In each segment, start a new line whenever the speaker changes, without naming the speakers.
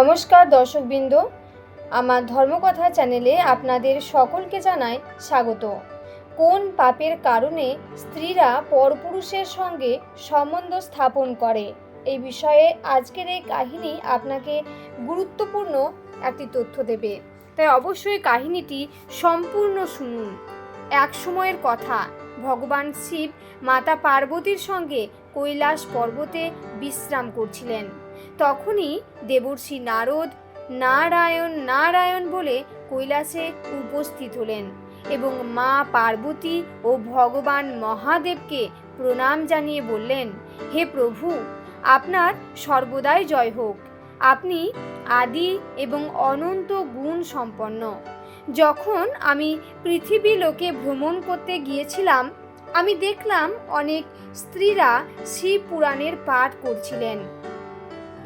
নমস্কার দর্শকবৃন্দ। আমার ধর্মকথা চ্যানেলে আপনাদের সকলকে জানাই স্বাগত। কোন পাপের কারণে স্ত্রীরা পরপুরুষের সঙ্গে সম্বন্ধ স্থাপন করে? এই বিষয়ে আজকের এই কাহিনী আপনাকে গুরুত্বপূর্ণ একটি তথ্য দেবে। তাই অবশ্যই কাহিনীটি সম্পূর্ণ শুনুন। এক সময়ের কথা, ভগবান শিব মাতা পার্বতীর সঙ্গে কৈলাস পর্বতে বিশ্রাম করছিলেন। তখনই দেবর্ষি নারদ নারায়ণ নারায়ণ বলে কৈলাসে উপস্থিত হলেন এবং মা পার্বতী ও ভগবান মহাদেবকে প্রণাম জানিয়ে বললেন, হে প্রভু, আপনার সর্বদাই জয় হোক। আপনি আদি এবং অনন্ত গুণ সম্পন্ন। যখন আমি পৃথিবী লোকে ভ্রমণ করতে গিয়েছিলাম, আমি দেখলাম অনেক স্ত্রীরা শিব পুরাণের পাঠ করছিলেন।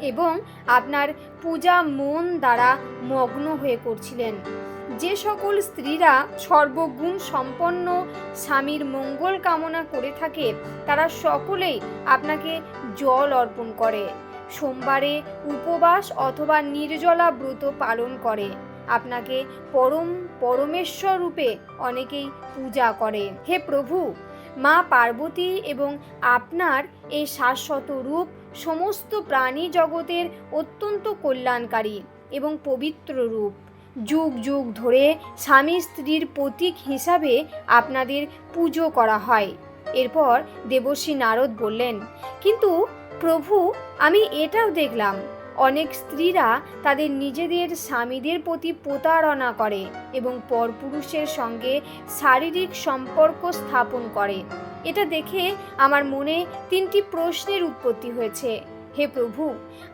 এবং আপনার পূজা মন দ্বারা মগ্ন হয়ে করছিলেন যে সকল স্ত্রীরা সর্বগুণ সম্পন্ন স্বামীর মঙ্গল কামনা করে থাকে, তারা সকলেই আপনাকে জল অর্পণ করে। সোমবারে উপবাস অথবা নির্জলা ব্রত পালন করে। আপনাকে পরম, পরমেশ্বর রূপে অনেকেই পূজা করে। হে প্রভু, মা পার্বতী এবং আপনার এই শাশ্বত রূপ সমস্ত প্রাণী জগতের অত্যন্ত কল্যাণকারী এবং পবিত্র রূপ। যুগ যুগ ধরে স্বামী স্ত্রীর প্রতীক হিসাবে আপনাদের পুজো করা হয়। এরপর দেবশ্রী নারদ বললেন, কিন্তু প্রভু, আমি এটাও দেখলাম অনেক স্ত্রীরা তাদের নিজেদের স্বামীদের প্রতি প্রতারণা করে এবং পরপুরুষের সঙ্গে শারীরিক সম্পর্ক স্থাপন করে। এটা দেখে আমার মনে তিনটি প্রশ্নের উৎপত্তি হয়েছে। হে প্রভু,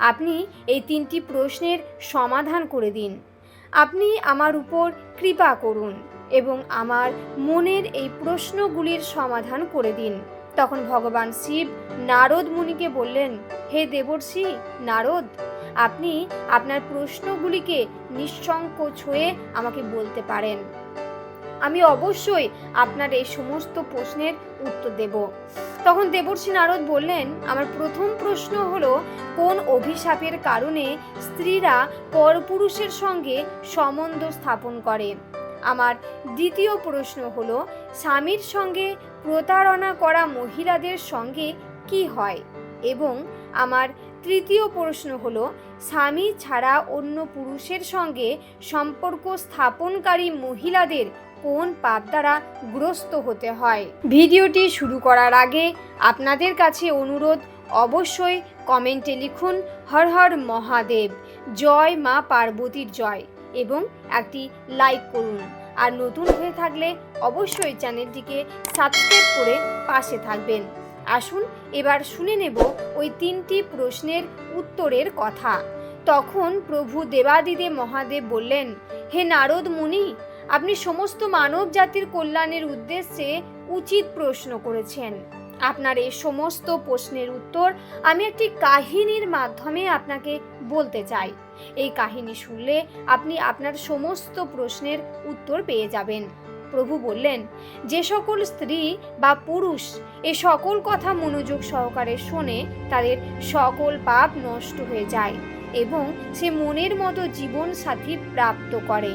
আপনি এই তিনটি প্রশ্নের সমাধান করে দিন। আপনি আমার উপর কৃপা করুন এবং আমার মনের এই প্রশ্নগুলির সমাধান করে দিন। তখন ভগবান শিব নারদ মুনিকে বললেন, হে দেবর্ষি, নারদ আপনি আপনার প্রশ্নগুলিকে নিঃসংকোচ হয়ে আমাকে বলতে পারেন। আমি অবশ্যই আপনার এই সমস্ত প্রশ্নের উত্তর দেব। তখন দেবর্ষি নারদ বললেন, আমার প্রথম প্রশ্ন হলো, কোন অভিশাপের কারণে স্ত্রীরা পরপুরুষের সঙ্গে সম্বন্ধ স্থাপন করে? আমার দ্বিতীয় প্রশ্ন হলো, স্বামীর সঙ্গে প্রতারণা করা মহিলাদের সঙ্গে কি হয়? এবং আমার তৃতীয় প্রশ্ন হলো স্বামী ছাড়া অন্য পুরুষের সঙ্গে সম্পর্ক স্থাপনকারী মহিলাদের কোন পাপ দ্বারা গ্রস্ত হতে হয়? ভিডিওটি শুরু করার আগে আপনাদের কাছে অনুরোধ, অবশ্যই কমেন্টে লিখুন, হর হর মহাদেব, জয় মা পার্বতীর জয় এবং একটি লাইক করুন। আর নতুন হয়ে থাকলে অবশ্যই চ্যানেলটিকে সাবস্ক্রাইব করে পাশে থাকবেন। আসুন, এবার শুনে নেব ওই তিনটি প্রশ্নের উত্তরের কথা। তখন প্রভু দেবাদিদেব মহাদেব বললেন, হে নারদ মুনি, আপনি সমস্ত মানব জাতির কল্যাণের উদ্দেশ্যে উচিত প্রশ্ন করেছেন। আপনার এই সমস্ত প্রশ্নের উত্তর আমি একটি কাহিনীর মাধ্যমে আপনাকে বলতে চাই। এই কাহিনী শুনলে আপনি আপনার সমস্ত প্রশ্নের উত্তর পেয়ে যাবেন। প্রভু বললেন, যে সকল স্ত্রী বা পুরুষ এ সকল কথা মনোযোগ সহকারে শোনে, তাদের সকল পাপ নষ্ট হয়ে যায় এবং সে মনের মতো জীবন সাথী প্রাপ্ত করে।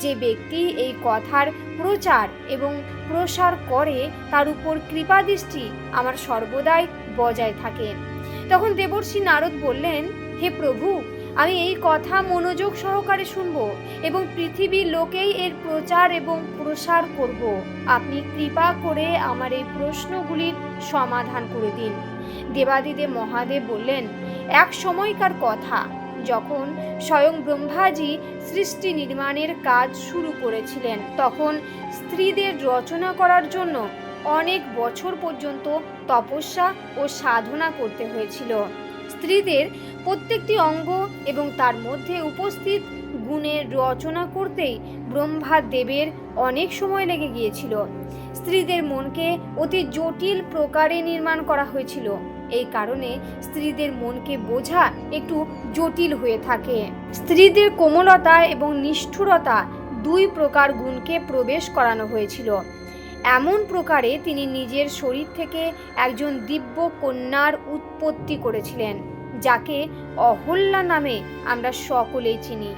যে ব্যক্তি এই কথার প্রচার এবং প্রসার করে, তার উপর কৃপাদৃষ্টি আমার সর্বদাই বজায় থাকে। তখন দেবর্ষি নারদ বললেন, হে প্রভু আমি এই কথা মনোযোগ সহকারে শুনব এবং পৃথিবীর লোকেই এর প্রচার এবং প্রসার করব। আপনি কৃপা করে আমার এই প্রশ্নগুলির সমাধান করে দিন। দেবাদিদেব মহাদেব বললেন, এক সময়কার কথা। যখন স্বয়ং ব্রহ্মাজি সৃষ্টি নির্মাণের কাজ শুরু করেছিলেন, তখন স্ত্রীদের রচনা করার জন্য অনেক বছর পর্যন্ত তপস্যা ও সাধনা করতে হয়েছিল। স্ত্রীদের প্রত্যেকটি অঙ্গ এবং তার মধ্যে উপস্থিত গুণের রচনা করতেই ব্রহ্মা দেবের অনেক সময় লেগে গিয়েছিল। স্ত্রীদের মনকে অতি জটিল প্রকারে নির্মাণ করা হয়েছিল। এই কারণে স্ত্রীদের মনকে বোঝা একটু জটিল হয়ে থাকে। স্ত্রীদের কোমলতা এবং নিষ্ঠুরতা দুই প্রকার গুণকে প্রবেশ করানো হয়েছিল। এমন প্রকারে তিনি নিজের শরীর থেকে একজন দিব্য কন্যার উৎপত্তি করেছিলেন। যাকে অহল্যা নামে আমরা সকলেই চিনি।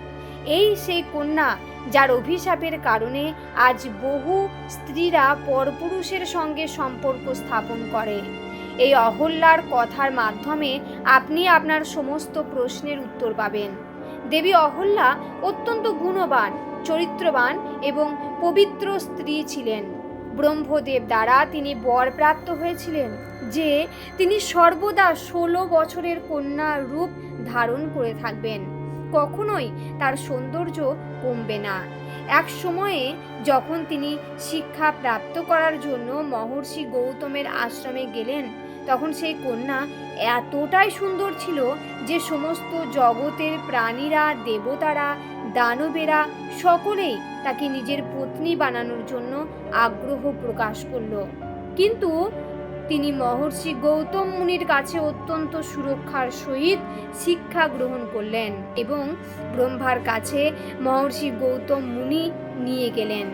এই সেই কন্যা যার অভিশাপের কারণে আজ বহু স্ত্রীরা পরপুরুষের সঙ্গে সম্পর্ক স্থাপন করে। এই অহল্যার কথার মাধ্যমে আপনি আপনার সমস্ত প্রশ্নের উত্তর পাবেন। দেবী অহল্যা অত্যন্ত গুণবান, চরিত্রবান এবং পবিত্র স্ত্রী ছিলেন। ব্রহ্মদেব দ্বারা তিনি বরপ্রাপ্ত হয়েছিলেন। যে তিনি সর্বদা ষোলো বছরের কন্যার রূপ ধারণ করে থাকবেন। কখনোই তার সৌন্দর্য কমবে না। এক সময়ে যখন তিনি শিক্ষা প্রাপ্ত করার জন্য মহর্ষি গৌতমের আশ্রমে গেলেন, তখন সেই কন্যা এতটাই সুন্দর ছিল যে সমস্ত জগতের প্রাণীরা, দেবতারা, দানবেরা সকলেই তাকে নিজের পত্নী বানানোর জন্য আগ্রহ প্রকাশ করল। কিন্তু তিনি মহর্ষি গৌতম মুনির কাছে অত্যন্ত সুরক্ষার সহিত শিক্ষা গ্রহণ করলেন এবং ব্রহ্মার কাছে মহর্ষি গৌতম মুনি নিয়ে গেলেন।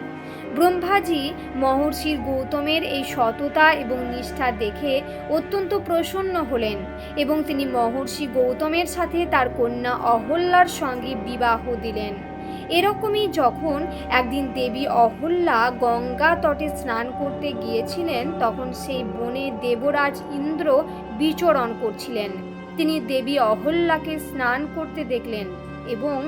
ব্রহ্মাজি মহর্ষি গৌতমের এই সততা এবং নিষ্ঠা দেখে অত্যন্ত প্রসন্ন হলেন এবং তিনি মহর্ষি গৌতমের সাথে তার কন্যা অহল্যার সঙ্গে বিবাহ দিলেন। এরকমই যখন একদিন দেবী অহল্যা গঙ্গা তটে স্নান করতে গিয়েছিলেন, তখন সেই বনে দেবরাজ ইন্দ্র বিচরণ করছিলেন। তিনি দেবী অহল্যাকে স্নান করতে দেখলেন এবং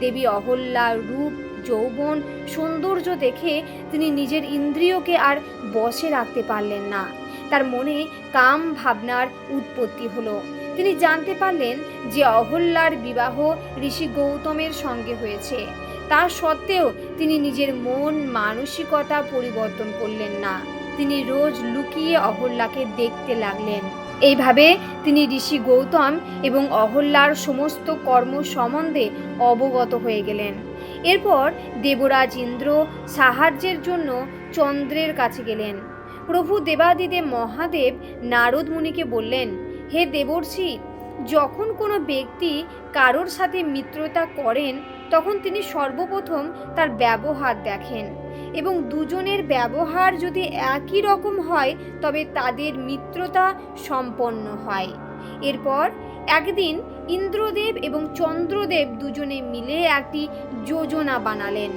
দেবী অহল্যার রূপ, যৌবন, সৌন্দর্য দেখে তিনি নিজের ইন্দ্রিয়কে আর বশে রাখতে পারলেন না। তার মনে কাম ভাবনার উৎপত্তি হলো। তিনি জানতে পারলেন যে অহল্যার বিবাহ ঋষি গৌতমের সঙ্গে হয়েছে। তা সত্ত্বেও তিনি নিজের মন মানসিকতা পরিবর্তন করলেন না। তিনি রোজ লুকিয়ে অহল্যাকে দেখতে লাগলেন। এইভাবে তিনি ঋষি গৌতম এবং অহল্যার সমস্ত কর্ম সম্বন্ধে অবগত হয়ে গেলেন। এরপর দেবরাজ ইন্দ্র সাহায্যের জন্য চন্দ্রের কাছে গেলেন। প্রভু দেবাদিদেব মহাদেব নারদ মুনিকে বললেন হে দেবর্ষি, যখন কোনো ব্যক্তি কারোর সাথে মিত্রতা করেন, তখন তিনি সর্বপ্রথম তার ব্যবহার দেখেন এবং দুজনের ব্যবহার যদি একই রকম হয়, তবে তাদের মিত্রতা সম্পন্ন হয়। এরপর একদিন ইন্দ্রদেব এবং চন্দ্রদেব দুজনে মিলে একটি যোজনা বানালেন।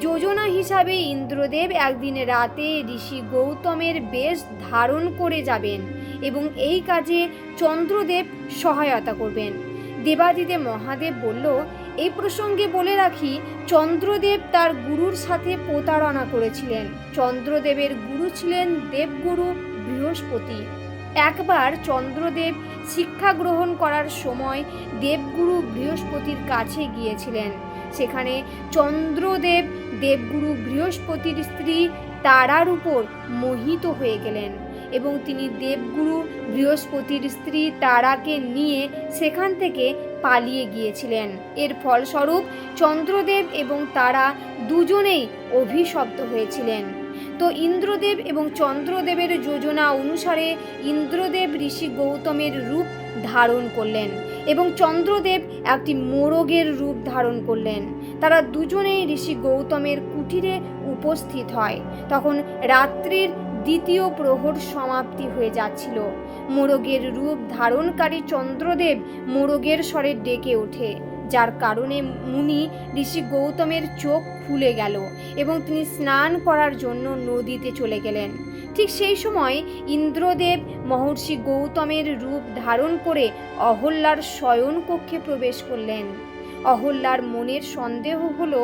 যোজনা হিসাবে ইন্দ্রদেব একদিন রাতে ঋষি গৌতমের বেশ ধারণ করে যাবেন। এবং এই কাজে চন্দ্রদেব সহায়তা করবেন। দেবাদিদেব মহাদেব বলল এই প্রসঙ্গে বলে রাখি, চন্দ্রদেব তার গুরুর সাথে প্রতারণা করেছিলেন। চন্দ্রদেবের গুরু ছিলেন দেবগুরু বৃহস্পতি। একবার চন্দ্রদেব শিক্ষা গ্রহণ করার সময় দেবগুরু বৃহস্পতির কাছে গিয়েছিলেন। সেখানে চন্দ্রদেব দেবগুরু বৃহস্পতির স্ত্রী তারার উপর মোহিত হয়ে গেলেন। এবং তিনি দেবগুরু বৃহস্পতির স্ত্রী তারাকে নিয়ে সেখান থেকে পালিয়ে গিয়েছিলেন। এর ফলস্বরূপ চন্দ্রদেব এবং তারা দুজনেই অভিশপ্ত হয়েছিলেন। তো ইন্দ্রদেব এবং চন্দ্রদেবের যোজনা অনুসারে ইন্দ্রদেব ঋষি গৌতমের রূপ ধারণ করলেন এবং চন্দ্রদেব একটি মোরগের রূপ ধারণ করলেন। তারা দুজনেই ঋষি গৌতমের কুটিরে উপস্থিত হয়। তখন রাত্রির দ্বিতীয় প্রহর সমাপ্তি হয়ে যাচ্ছিল। মোরগের রূপ ধারণকারী চন্দ্রদেব মোরগের স্বরে ডেকে ওঠে, যার কারণে মুনি ঋষি গৌতমের চোখ খুলে গেল এবং তিনি স্নান করার জন্য নদীতে চলে গেলেন। ঠিক সেই সময় ইন্দ্রদেব মহর্ষি গৌতমের রূপ ধারণ করে অহল্যার শয়ন কক্ষে প্রবেশ করলেন। অহল্যার মনের সন্দেহ হলো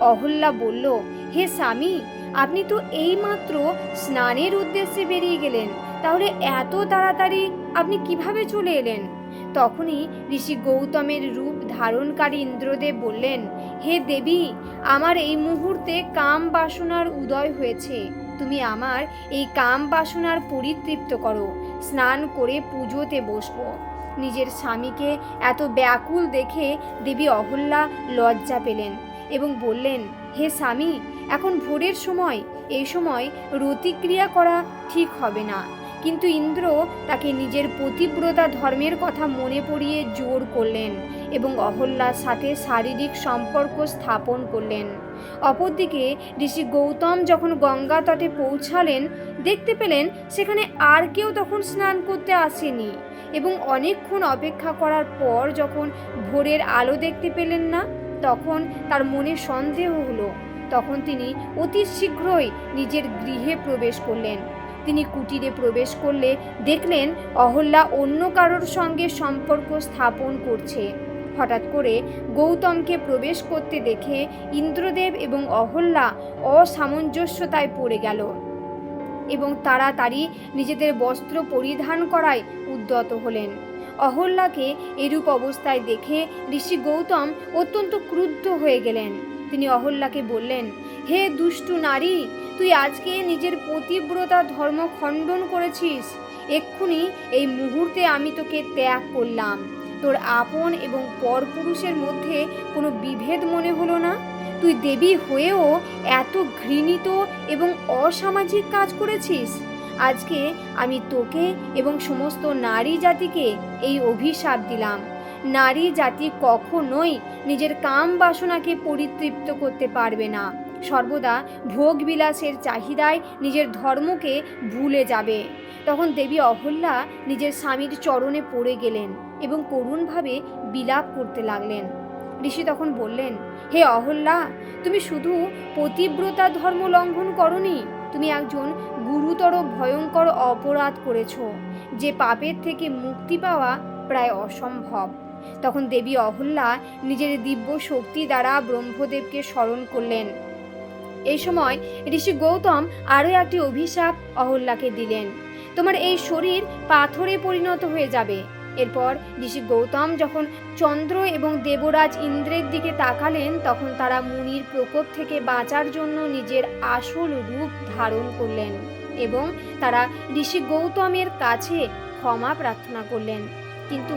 অহল্যা বলল, হে স্বামী, আপনি তো এইমাত্র স্নানের উদ্দেশ্যে বেরিয়ে গেলেন। তাহলে এত তাড়াতাড়ি আপনি কীভাবে চলে এলেন? তখনই ঋষি গৌতমের রূপ ধারণকারী ইন্দ্রদেব বললেন, হে দেবী, আমার এই মুহূর্তে কাম বাসনার উদয় হয়েছে। তুমি আমার এই কাম বাসনার পরিতৃপ্ত করো। স্নান করে পুজোতে বসবো। নিজের স্বামীকে এত ব্যাকুল দেখে দেবী অহল্যা লজ্জা পেলেন। এবং বললেন, হে স্বামী, এখন ভোরের সময়। এই সময় রতিক্রিয়া করা ঠিক হবে না। কিন্তু ইন্দ্র তাকে নিজের পতিব্রতা ধর্মের কথা মনে পড়িয়ে জোর করলেন এবং অহল্যার সাথে শারীরিক সম্পর্ক স্থাপন করলেন। অপরদিকে ঋষি গৌতম যখন গঙ্গা তটে পৌঁছালেন, দেখতে পেলেন সেখানে আর কেউ তখন স্নান করতে আসেনি এবং অনেকক্ষণ অপেক্ষা করার পর যখন ভোরের আলো দেখতে পেলেন না তখন তার মনে সন্দেহ হলো। তখন তিনি অতি শীঘ্রই নিজের গৃহে প্রবেশ করলেন। তিনি কুটিরে প্রবেশ করলে দেখলেন অহল্যা অন্য কারোর সঙ্গে সম্পর্ক স্থাপন করছে। হঠাৎ করে গৌতমকে প্রবেশ করতে দেখে ইন্দ্রদেব এবং অহল্যা অসামঞ্জস্যতায় পড়ে গেল এবং তাড়াতাড়ি নিজেদের বস্ত্র পরিধান করায় উদ্যত হলেন। অহল্যাকে এরূপ অবস্থায় দেখে ঋষি গৌতম অত্যন্ত ক্রুদ্ধ হয়ে গেলেন। তিনি অহল্যাকে বললেন, হে দুষ্টু নারী, তুই আজকে নিজের পতিব্রতা ধর্ম খণ্ডন করেছিস। এক্ষুনি এই মুহূর্তে আমি তোকে ত্যাগ করলাম। তোর আপন এবং পরপুরুষের মধ্যে কোনো বিভেদ মনে হলো না? তুই দেবী হয়েও এত ঘৃণিত এবং অসামাজিক কাজ করেছিস? আজকে আমি তোকে এবং সমস্ত নারী জাতিকে এই অভিশাপ দিলাম। নারী জাতি কখনোই নিজের কাম বাসনাকে পরিতৃপ্ত করতে পারবে না। সর্বদা ভোগ বিলাসের চাহিদায় নিজের ধর্মকে ভুলে যাবে। তখন দেবী অহল্যা নিজের স্বামীর চরণে পড়ে গেলেন এবং করুণভাবে বিলাপ করতে লাগলেন। ঋষি তখন বললেন, হে অহল্যা, তুমি শুধু পতিব্রতা ধর্ম লঙ্ঘন করনি? তুমি একজন গুরুতর ভয়ঙ্কর অপরাধ করেছ, যে পাপের থেকে মুক্তি পাওয়া প্রায় অসম্ভব। তখন দেবী অহল্যা নিজের দিব্য শক্তি দ্বারা ব্রহ্মদেবকে স্মরণ করলেন। এই সময় ঋষি গৌতম আরও একটি অভিশাপ অহল্যাকে দিলেন। তোমার এই শরীর পাথরে পরিণত হয়ে যাবে। এরপর ঋষি গৌতম যখন চন্দ্র এবং দেবরাজ ইন্দ্রের দিকে তাকালেন, তখন তারা মুনির প্রকোপ থেকে বাঁচার জন্য নিজের আসল রূপ ধারণ করলেন এবং তারা ঋষি গৌতমের কাছে ক্ষমা প্রার্থনা করলেন। কিন্তু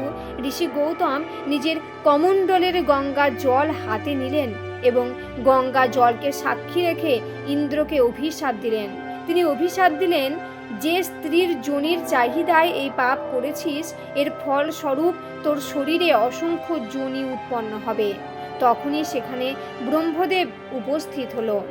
ঋষি গৌতম নিজের কমণ্ডলের গঙ্গা জল হাতে নিলেন এবং গঙ্গা জলকে সাক্ষী রেখে ইন্দ্রকে অভিশাপ দিলেন। তিনি অভিশাপ দিলেন যে স্ত্রীর যোনির চাহিদায় এই পাপ করেছিস, এর ফলস্বরূপ তোর শরীরে অসংখ্য যোনি উৎপন্ন হবে। তখনই সেখানে ব্রহ্মদেব উপস্থিত হলো।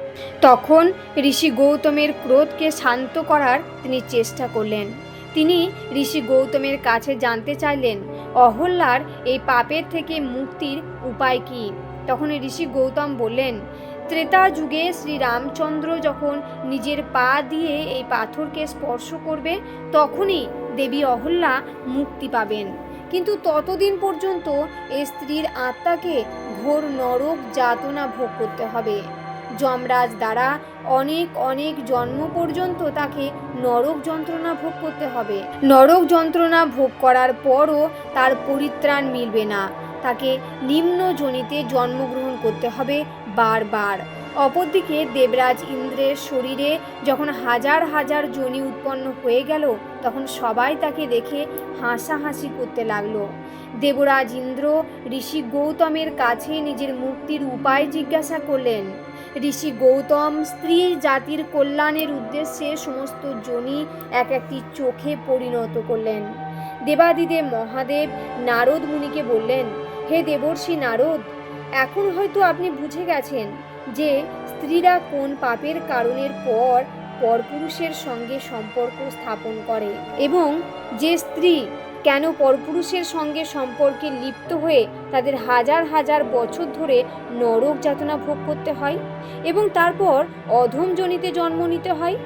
তখন ঋষি গৌতমের ক্রোধকে শান্ত করার তিনি চেষ্টা করলেন। তিনি ঋষি গৌতমের কাছে জানতে চাইলেন, অহল্যার এই পাপের থেকে মুক্তির উপায় কি? তখন ঋষি গৌতম বললেন ত্রেতা যুগে শ্রীরামচন্দ্র যখন নিজের পা দিয়ে এই পাথরকে স্পর্শ করবে, তখনই দেবী অহল্যা মুক্তি পাবেন। কিন্তু ততদিন পর্যন্ত এই স্ত্রীর আত্মাকে ঘোর নরক যাতনা ভোগ করতে হবে। যমরাজ দ্বারা অনেক অনেক জন্ম পর্যন্ত তাকে নরক যন্ত্রণা ভোগ করতে হবে। নরক যন্ত্রণা ভোগ করার পরও তার পরিত্রাণ মিলবে না। তাকে নিম্ন জনিতে জন্মগ্রহণ করতে হবে বারবার। অপরদিকে দেবরাজ ইন্দ্রের শরীরে যখন হাজার হাজার জনি উৎপন্ন হয়ে গেল, তখন সবাই তাকে দেখে হাসাহাসি করতে লাগল। দেবরাজ ইন্দ্র ঋষি গৌতমের কাছে নিজের মুক্তির উপায় জিজ্ঞাসা করলেন। ঋষি গৌতম স্ত্রী জাতির কল্যাণের উদ্দেশ্যে সমস্ত জনি এক একটি চোখে পরিণত করলেন। দেবাদিদেব মহাদেব নারদ মুনিকে বললেন, হে দেবর্ষি নারদ এখন হয়তো আপনি বুঝে গেছেন যে স্ত্রীরা কোন পাপের কারণের পর পরপুরুষের সঙ্গে সম্পর্ক স্থাপন করে এবং যে স্ত্রী কেন পরপুরুষের সঙ্গে সম্পর্কে লিপ্ত হয়ে তাদের হাজার হাজার বছর ধরে নরক যাতনা ভোগ করতে হয় এবং তারপর অধমজনিতে জন্ম নিতে হয়?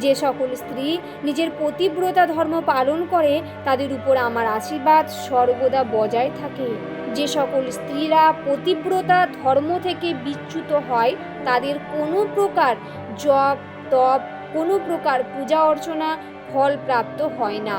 যে সকল স্ত্রী নিজের পতিব্রতা ধর্ম পালন করে তাদের উপর আমার আশীর্বাদ সর্বদা বজায় থাকে। যে সকল স্ত্রীরা পতিব্রতা ধর্ম থেকে বিচ্যুত হয়, তাদের কোনো প্রকার জপ, তপ, কোনো প্রকার পূজা অর্চনা ফল প্রাপ্ত হয় না।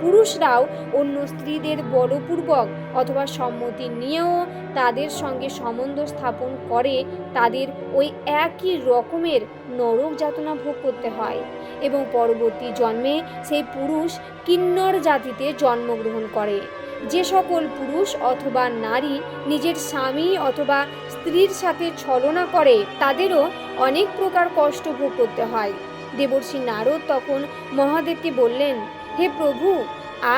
পুরুষরাও অন্য স্ত্রীদের বলপূর্বক অথবা সম্মতি নিয়েও তাদের সঙ্গে সম্বন্ধ স্থাপন করে, তাদের ওই একই রকমের নরক যাতনা ভোগ করতে হয় এবং পরবর্তী জন্মে সেই পুরুষ কিন্নর জাতিতে জন্মগ্রহণ করে। যে সকল পুরুষ অথবা নারী নিজের স্বামী অথবা স্ত্রীর সাথে ছলনা করে, তাদেরও অনেক প্রকার কষ্ট ভোগ করতে হয়। দেবর্ষী নারদ তখন মহাদেবকে বললেন, হে প্রভু,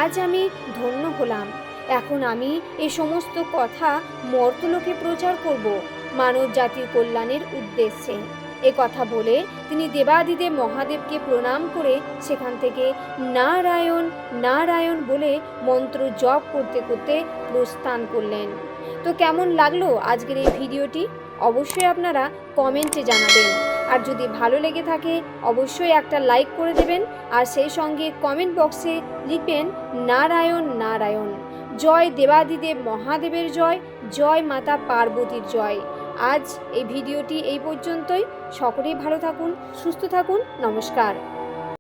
আজ আমি ধন্য হলাম। এখন আমি এই সমস্ত কথা মর্তলোকে প্রচার করব মানব জাতির কল্যাণের উদ্দেশ্যে। এ কথা বলে তিনি দেবাদিদেব মহাদেবকে প্রণাম করে সেখান থেকে নারায়ণ নারায়ণ বলে মন্ত্র জপ করতে করতে প্রস্থান করলেন। তো কেমন লাগল আজকের এই ভিডিওটি? অবশ্যই আপনারা কমেন্টে জানাবেন। আর যদি ভালো লেগে থাকে, অবশ্যই একটা লাইক করে দেবেন। আর সেই সঙ্গে কমেন্ট বক্সে লিখবেন, নারায়ণ নারায়ণ। জয় দেবাদিদেব মহাদেবের জয় জয় মাতা পার্বতীর জয়। আজ এই ভিডিওটি এই পর্যন্তই। সকলেই ভালো থাকুন সুস্থ থাকুন। নমস্কার।